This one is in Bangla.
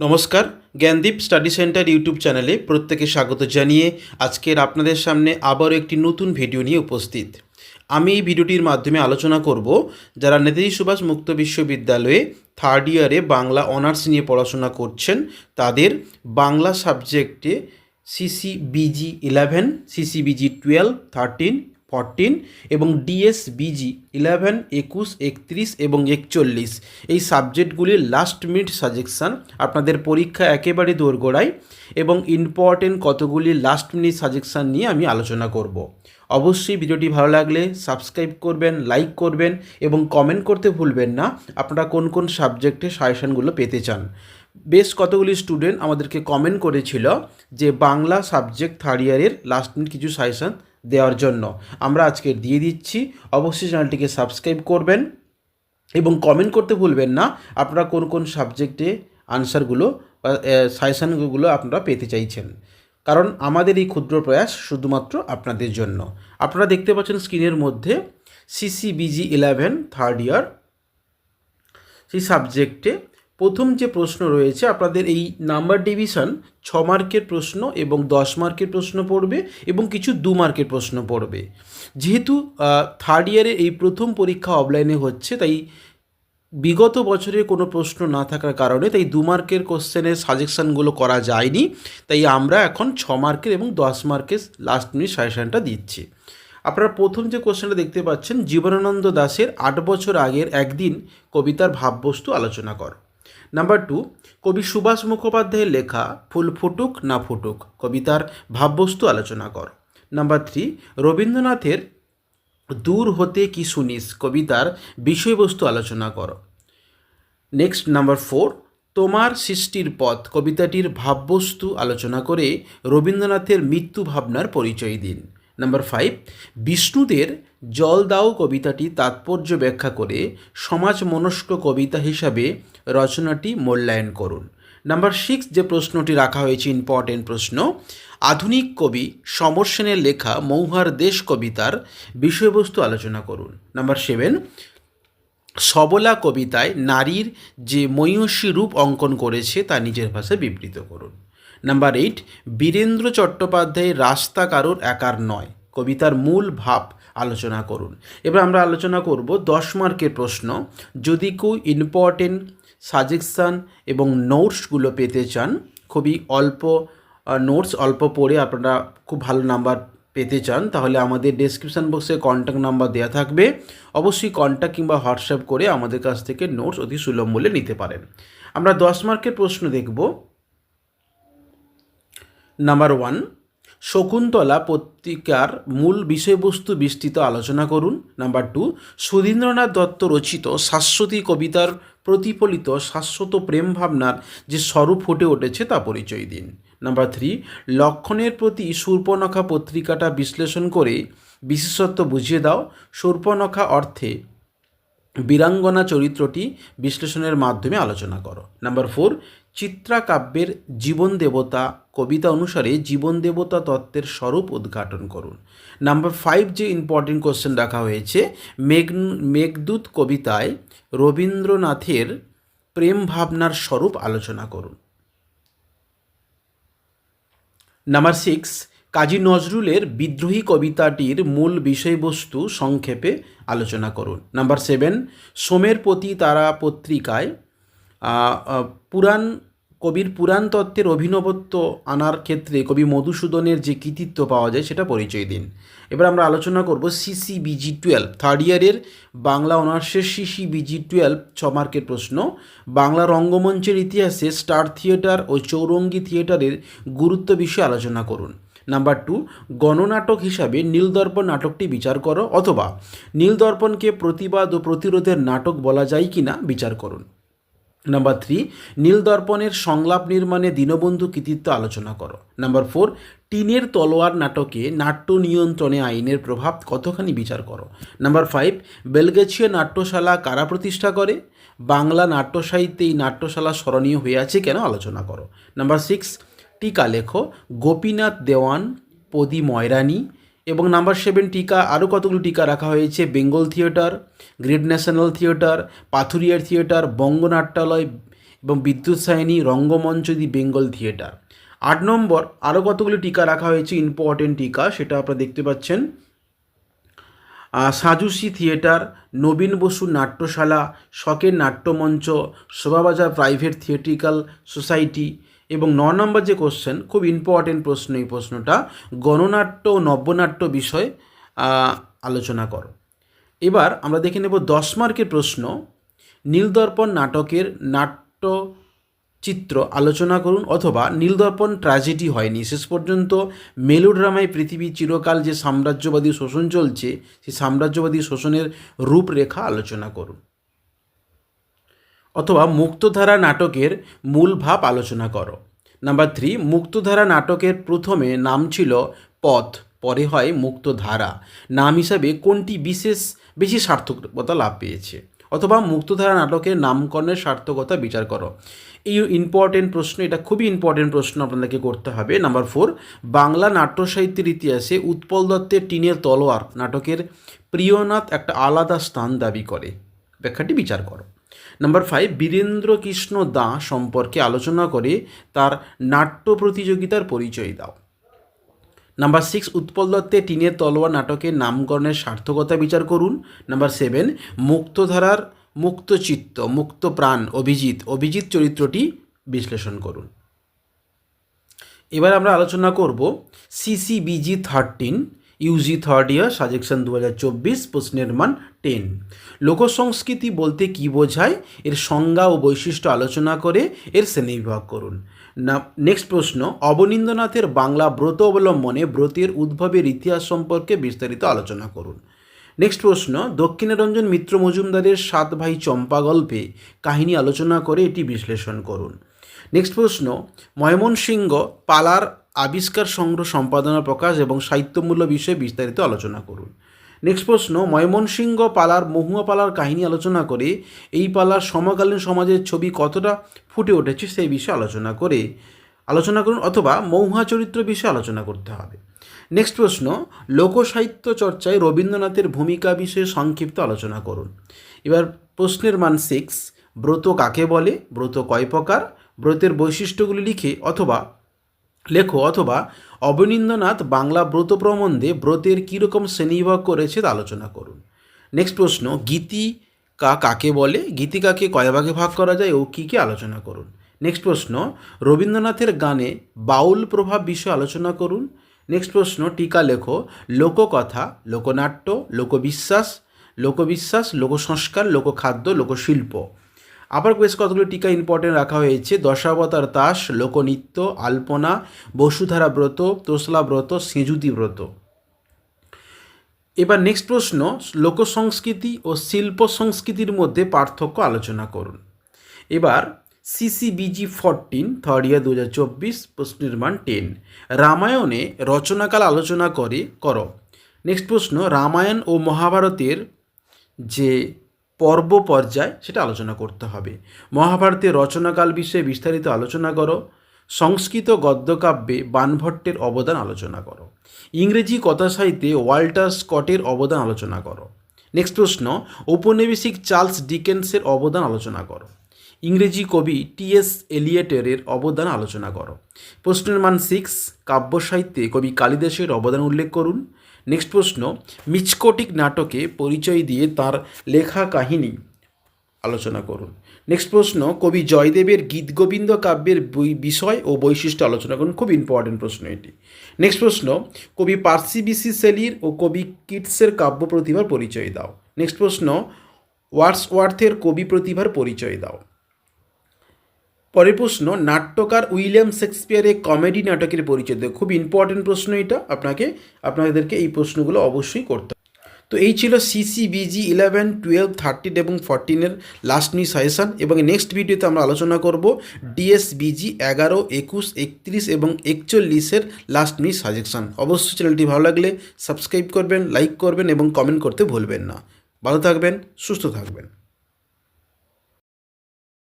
নমস্কার, জ্ঞানদীপ স্টাডি সেন্টার ইউটিউব চ্যানেলে প্রত্যেকে স্বাগত জানিয়ে আজকের আপনাদের সামনে আবারও একটি নতুন ভিডিও নিয়ে উপস্থিত। আমি এই ভিডিওটির মাধ্যমে আলোচনা করব যারা নেতাজি সুভাষ মুক্ত বিশ্ববিদ্যালয়ে থার্ড ইয়ারে বাংলা অনার্স নিয়ে পড়াশোনা করছেন, তাদের বাংলা সাবজেক্টে CCBG eleven CCBG twelve thirteen fourteen এবং ডিএসবিজি ইলেভেন একুশ, একত্রিশ এবং একচল্লিশ। এই সাবজেক্টগুলির লাস্ট মিনিট সাজেকশান আপনাদের পরীক্ষা একেবারে দোরগোড়ায় এবং ইম্পর্টেন্ট কতগুলি লাস্ট মিনিট সাজেকশান নিয়ে আমি আলোচনা করব। অবশ্যই ভিডিওটি ভালো লাগলে সাবস্ক্রাইব করবেন লাইক করবেন এবং কমেন্ট করতে ভুলবেন না। আপনারা কোন কোন সাবজেক্টে সাজেশানগুলো পেতে চান? বেশ কতগুলি স্টুডেন্ট আমাদেরকে কমেন্ট করেছিল যে বাংলা সাবজেক্ট থার্ড ইয়ারের লাস্ট মিনিট কিছু সাজেশান দেওয়ার জন্য। আমরা আজকে দিয়ে দিচ্ছি। অবশ্যই চ্যানেলটিকে সাবস্ক্রাইব করবেন এবং কমেন্ট করতে ভুলবেন না। আপনারা কোন কোন সাবজেক্টে আনসারগুলো বা সাজেশানগুলো আপনারা পেতে চাইছেন। কারণ আমাদের এই ক্ষুদ্র প্রয়াস শুধুমাত্র আপনাদের জন্য। আপনারা দেখতে পাচ্ছেন স্ক্রিনের মধ্যে সিসিবিজি ইলেভেন থার্ড ইয়ার সেই সাবজেক্টে প্রথম যে প্রশ্ন রয়েছে, আপনাদের এই নাম্বার ডিভিশন ছ মার্কের প্রশ্ন এবং দশ মার্কের প্রশ্ন পড়বে এবং কিছু দু মার্কের প্রশ্ন পড়বে। যেহেতু থার্ড ইয়ারে এই প্রথম পরীক্ষা অফলাইনে হচ্ছে, তাই বিগত বছরে কোনো প্রশ্ন না থাকার কারণে তাই দু মার্কের কোশ্চেনের সাজেকশানগুলো করা যায়নি। তাই আমরা এখন ছ মার্কের এবং দশ মার্কের লাস্ট মিনিট সাজেশানটা দিচ্ছি। আপনারা প্রথম যে কোশ্চেনটা দেখতে পাচ্ছেন, জীবনানন্দ দাশের আট বছর আগের একদিন কবিতার ভাববস্তু আলোচনা কর। নাম্বার টু কবি সুভাষ মুখোপাধ্যায়ের লেখা ফুল ফুটুক না ফুটুক, কবিতার ভাববস্তু আলোচনা কর। নাম্বার থ্রি রবীন্দ্রনাথের দূর হতে কি শুনিস, কবিতার বিষয়বস্তু আলোচনা কর। নেক্সট নাম্বার ফোর তোমার সৃষ্টির পথ, কবিতাটির ভাববস্তু আলোচনা করে রবীন্দ্রনাথের মৃত্যু ভাবনার পরিচয় দিন। নাম্বার ফাইভ বিষ্ণুদের জল দাও কবিতাটি তাৎপর্য ব্যাখ্যা করে সমাজ মনস্ক কবিতা হিসাবে রচনাটি মূল্যায়ন করুন। নাম্বার সিক্স যে প্রশ্নটি রাখা হয়েছে ইম্পর্টেন্ট প্রশ্ন, আধুনিক কবি সমর সেনের লেখা মৌহার দেশ কবিতার বিষয়বস্তু আলোচনা করুন। নাম্বার সেভেন সবলা কবিতায় নারীর যে ময়ূষী রূপ অঙ্কন করেছে তা নিজের ভাষায় বিবৃত করুন। নাম্বার এইট বীরেন্দ্র চট্টোপাধ্যায়ের রাস্তা কারোর একার নয়। কবিতার মূল ভাব আলোচনা করুন। এবার আমরা আলোচনা করব দশ মার্কের প্রশ্ন। যদি কেউ ইম্পর্টেন্ট সাজেকশান এবং নোটসগুলো পেতে চান, খুবই অল্প নোটস অল্প পড়ে আপনারা খুব ভালো নাম্বার পেতে চান, তাহলে আমাদের ডেসক্রিপশান বক্সে কন্ট্যাক্ট নাম্বার দেওয়া থাকবে। অবশ্যই কন্ট্যাক্ট কিংবা হোয়াটসঅ্যাপ করে আমাদের কাছ থেকে নোটস অতি সুলভ মূল্যে নিতে পারেন। আমরা দশ মার্কের প্রশ্ন দেখব। নাম্বার ওয়ান শকুন্তলা পত্রিকার মূল বিষয়বস্তু বিস্তৃত আলোচনা করুন। নাম্বার টু সুধীন্দ্রনাথ দত্ত রচিত শাশ্বতী কবিতার প্রতিফলিত শাশ্বত প্রেম ভাবনার যে স্বরূপ ফুটে উঠেছে তা পরিচয় দিন। নাম্বার থ্রি লক্ষণের প্রতি সূর্পনখা পত্রিকাটা বিশ্লেষণ করে বিশেষত্ব বুঝিয়ে দাও। সূর্পনখা অর্থে বীরাঙ্গনা চরিত্রটি বিশ্লেষণের মাধ্যমে আলোচনা করো। নাম্বার ফোর চিত্রাকাব্যের জীবন দেবতা কবিতা অনুসারে জীবন দেবতা তত্ত্বের স্বরূপ উদ্ঘাটন করুন। নাম্বার ফাইভ যে ইম্পর্টেন্ট কোশ্চেন রাখা হয়েছে, মেঘ মেঘদূত কবিতায় রবীন্দ্রনাথের প্রেম ভাবনার স্বরূপ আলোচনা করুন। নাম্বার সিক্স কাজী নজরুলের বিদ্রোহী কবিতাটির মূল বিষয়বস্তু সংক্ষেপে আলোচনা করুন। নাম্বার সেভেন সোমের প্রতি তারা পত্রিকায় পুরাণ কবির পুরাণ তত্ত্বের অভিনবত্ব আনার ক্ষেত্রে কবি মধুসূদনের যে কৃতিত্ব পাওয়া যায় সেটা পরিচয় দিন। এবার আমরা আলোচনা করব সিসিবিজি টুয়েলভ থার্ড ইয়ারের বাংলা অনার্সের সিসিবিজি টুয়েলভ ছ মার্কের প্রশ্ন। বাংলা রঙ্গমঞ্চের ইতিহাসে স্টার থিয়েটার ও চৌরঙ্গি থিয়েটারের গুরুত্ব বিষয়ে আলোচনা করুন। নাম্বার টু, গণনাটক হিসাবে নীলদর্পণ নাটকটি বিচার করো অথবা নীলদর্পণকে প্রতিবাদ ও প্রতিরোধের নাটক বলা যায় কি না বিচার করুন। নাম্বার থ্রি নীলদর্পণের সংলাপ নির্মাণে দীনবন্ধু কৃতিত্ব আলোচনা করো। নাম্বার ফোর টিনের তলোয়ার নাটকে নাট্য নিয়ন্ত্রণে আইনের প্রভাব কতখানি বিচার করো? নাম্বার ফাইভ বেলগেছিয়া নাট্যশালা কারা প্রতিষ্ঠা করে? বাংলা নাট্য সাহিত্যে এই নাট্যশালা স্মরণীয় হয়ে আছে কেন আলোচনা করো। নাম্বার সিক্স টিকা লেখো, গোপীনাথ দেওয়ান পদি ময়রানি এবং নাম্বার সেভেন টিকা, আরও কতগুলো টিকা রাখা হয়েছে? Bengal theatre, great national theatre, পাথুরিয়ার theatre, বঙ্গনাট্যালয় এবং বিদ্যুৎ সায়নী রঙ্গমঞ্চ দি বেঙ্গল থিয়েটার। আট নম্বর, আরও কতগুলি টিকা রাখা হয়েছে? ইম্পর্টেন্ট টিকা, সেটা আপনারা দেখতে পাচ্ছেন। সাজুসি থিয়েটার, নবীন বসু নাট্যশালা, শখের নাট্যমঞ্চ, শোভাবাজার প্রাইভেট থিয়েট্রিক্যাল সোসাইটি এবং ন নম্বর যে কোশ্চেন খুব ইম্পর্টেন্ট প্রশ্ন এই প্রশ্নটা, গণনাট্য ও নব্যনাট্য বিষয়ে আলোচনা করো। এবার আমরা দেখে নেব দশ মার্কের প্রশ্ন। নীলদর্পণ নাটকের নাট্য চিত্র আলোচনা করুন অথবা নীলদর্পণ ট্র্যাজেডি হয়নি। শেষ পর্যন্ত মেলোড্রামায় পৃথিবী চিরকাল যে সাম্রাজ্যবাদী শোষণ চলছে, সেই সাম্রাজ্যবাদী শোষণের রূপরেখা আলোচনা করুন। অথবা মুক্তধারা নাটকের মূল ভাব আলোচনা করো। নাম্বার থ্রি, মুক্তধারা নাটকের প্রথমে নাম ছিল পথ, পরে হয় মুক্তধারা। নাম হিসাবে কোনটি বিশেষ, বেশি সার্থকতা লাভ পেয়েছে? অথবা মুক্তধারা নাটকের নামকরণের সার্থকতা বিচার করো। এই ইম্পর্টেন্ট প্রশ্ন, এটা খুবই ইম্পর্টেন্ট প্রশ্ন আপনাদেরকে করতে হবে। নাম্বার ফোর, বাংলা নাট্য সাহিত্যের ইতিহাসে উৎপল দত্তের টিনের তলোয়ার নাটকের প্রিয়নাথ একটা আলাদা স্থান দাবি করে। ব্যাখ্যাটি বিচার করো। নাম্বার ফাইভ বীরেন্দ্র কৃষ্ণ দা সম্পর্কে আলোচনা করে তার নাট্য প্রতিযোগিতার পরিচয় দাও। নাম্বার সিক্স উৎপল দত্তের টিনের তলোয়া নাটকের নামকরণের সার্থকতা বিচার করুন। নাম্বার সেভেন মুক্তধারার মুক্ত চিত্ত, মুক্ত প্রাণ, অভিজিৎ অভিজিৎ চরিত্রটি বিশ্লেষণ করুন। এবার আমরা আলোচনা করব CCBG thirteen UG third year suggestion দু হাজার চব্বিশ প্রশ্নের মান টেন লোকসংস্কৃতি বলতে কি বোঝায়? এর সংজ্ঞা ও বৈশিষ্ট্য আলোচনা করে এর শ্রেণীবিভাগ করুন। না নেক্সট প্রশ্ন, অবনীন্দ্রনাথের বাংলা ব্রত অবলম্বনে ব্রতের উদ্ভবের ইতিহাস সম্পর্কে বিস্তারিত আলোচনা করুন। নেক্সট প্রশ্ন, দক্ষিণারঞ্জন মিত্র মজুমদারের সাত ভাই চম্পা গল্পে কাহিনী আলোচনা করে এটি বিশ্লেষণ করুন। নেক্সট প্রশ্ন, ময়মনসিংহ পালার আবিষ্কার সংগ্রহ সম্পাদনা প্রকাশ এবং সাহিত্যমূল্য বিষয়ে বিস্তারিত আলোচনা করুন। নেক্সট প্রশ্ন, ময়মনসিংহ পালার মহুয়া পালার কাহিনী আলোচনা করে এই পালার সমকালীন সমাজের ছবি কতটা ফুটে উঠেছে সেই বিষয়ে আলোচনা করে, আলোচনা করুন অথবা মৌহা চরিত্র বিষয়ে আলোচনা করতে হবে। নেক্সট প্রশ্ন, লোকসাহিত্য চর্চায় রবীন্দ্রনাথের ভূমিকা বিষয়ে সংক্ষিপ্ত আলোচনা করুন। এবার প্রশ্নের মান সিক্স ব্রত কাকে বলে, ব্রত কয় প্রকার, ব্রতের বৈশিষ্ট্যগুলি লিখে অথবা লেখো অথবা অবনীন্দ্রনাথ বাংলা ব্রত প্রবন্ধে ব্রতের কীরকম শ্রেণীবিভাগ করেছে তা আলোচনা করুন। নেক্সট প্রশ্ন গীতিকা কাকে বলে? গীতিকাকে কয় ভাগে ভাগ করা যায় ও কী কী আলোচনা করুন। নেক্সট প্রশ্ন, রবীন্দ্রনাথের গানে বাউল প্রভাব বিষয়ে আলোচনা করুন। নেক্সট প্রশ্ন, টিকা লেখো, লোককথা, লোকনাট্য, লোকবিশ্বাস লোকবিশ্বাস, লোকসংস্কার, লোকখাদ্য, লোকশিল্প। আবার বেশ কতগুলো টিকা ইম্পর্টেন্ট রাখা হয়েছে। দশাবতার তাস, লোকনৃত্য, আলপনা, বসুধারা ব্রত, তোসলা ব্রত, সেঁজুতি ব্রত। এবার নেক্সট প্রশ্ন, লোকসংস্কৃতি ও শিল্প সংস্কৃতির মধ্যে পার্থক্য আলোচনা করুন। এবার সিসিবিজি ফরটিন থার্ড ইয়ার দু হাজার চব্বিশ, প্রশ্ন নির্মাণ টেন রামায়ণে রচনাকাল আলোচনা করে, কর। নেক্সট প্রশ্ন, রামায়ণ ও মহাভারতের যে পর্ব পর্যায় সেটা আলোচনা করতে হবে। মহাভারতের রচনাকাল বিষয়ে বিস্তারিত আলোচনা করো। সংস্কৃত গদ্যকাব্যে বানভট্টের অবদান আলোচনা করো। ইংরেজি কথা সাহিত্যে ওয়াল্টার স্কটের অবদান আলোচনা করো। নেক্সট প্রশ্ন, ঔপনিবেশিক চার্লস ডিকেন্সের অবদান আলোচনা করো। ইংরেজি কবি টিএস এলিয়েটের অবদান আলোচনা করো। প্রশ্নের মান সিক্স কাব্য সাহিত্যে কবি কালিদাসের অবদান উল্লেখ করুন। নেক্সট প্রশ্ন, মিচকোটিক নাটকে পরিচয় দিয়ে তার লেখা কাহিনী আলোচনা করুন। নেক্সট প্রশ্ন, কবি জয়দেবের গীতগোবিন্দ কাব্যের বিষয় ও বৈশিষ্ট্য আলোচনা করুন। খুব ইম্পর্টেন্ট প্রশ্ন এটি। নেক্সট প্রশ্ন, কবি পার্সি বিসি সেলির ও কবি কিটসের কাব্য প্রতিভার পরিচয় দাও। নেক্সট প্রশ্ন ওয়ার্ডসওয়ার্থের কবি প্রতিভার পরিচয় দাও। পরের প্রশ্ন, নাট্যকার উইলিয়াম শেক্সপিয়ারের কমেডি নাটকের পরিচয় দেয় খুব ইম্পর্টেন্ট প্রশ্ন এটা। আপনাকে, আপনাদেরকে এই প্রশ্নগুলো অবশ্যই করতে। তো এই ছিল সিসিবিজি ইলেভেন টুয়েলভ থার্টিন এবং ফোরটিনের লাস্ট নি সাজেশান এবং নেক্সট ভিডিওতে আমরা আলোচনা করব ডিএসবিজি এগারো, একুশ, একত্রিশ এবং একচল্লিশের লাস্ট নি সাজেশান অবশ্যই চ্যানেলটি ভালো লাগলে সাবস্ক্রাইব করবেন লাইক করবেন এবং কমেন্ট করতে ভুলবেন না। ভালো থাকবেন, সুস্থ থাকবেন।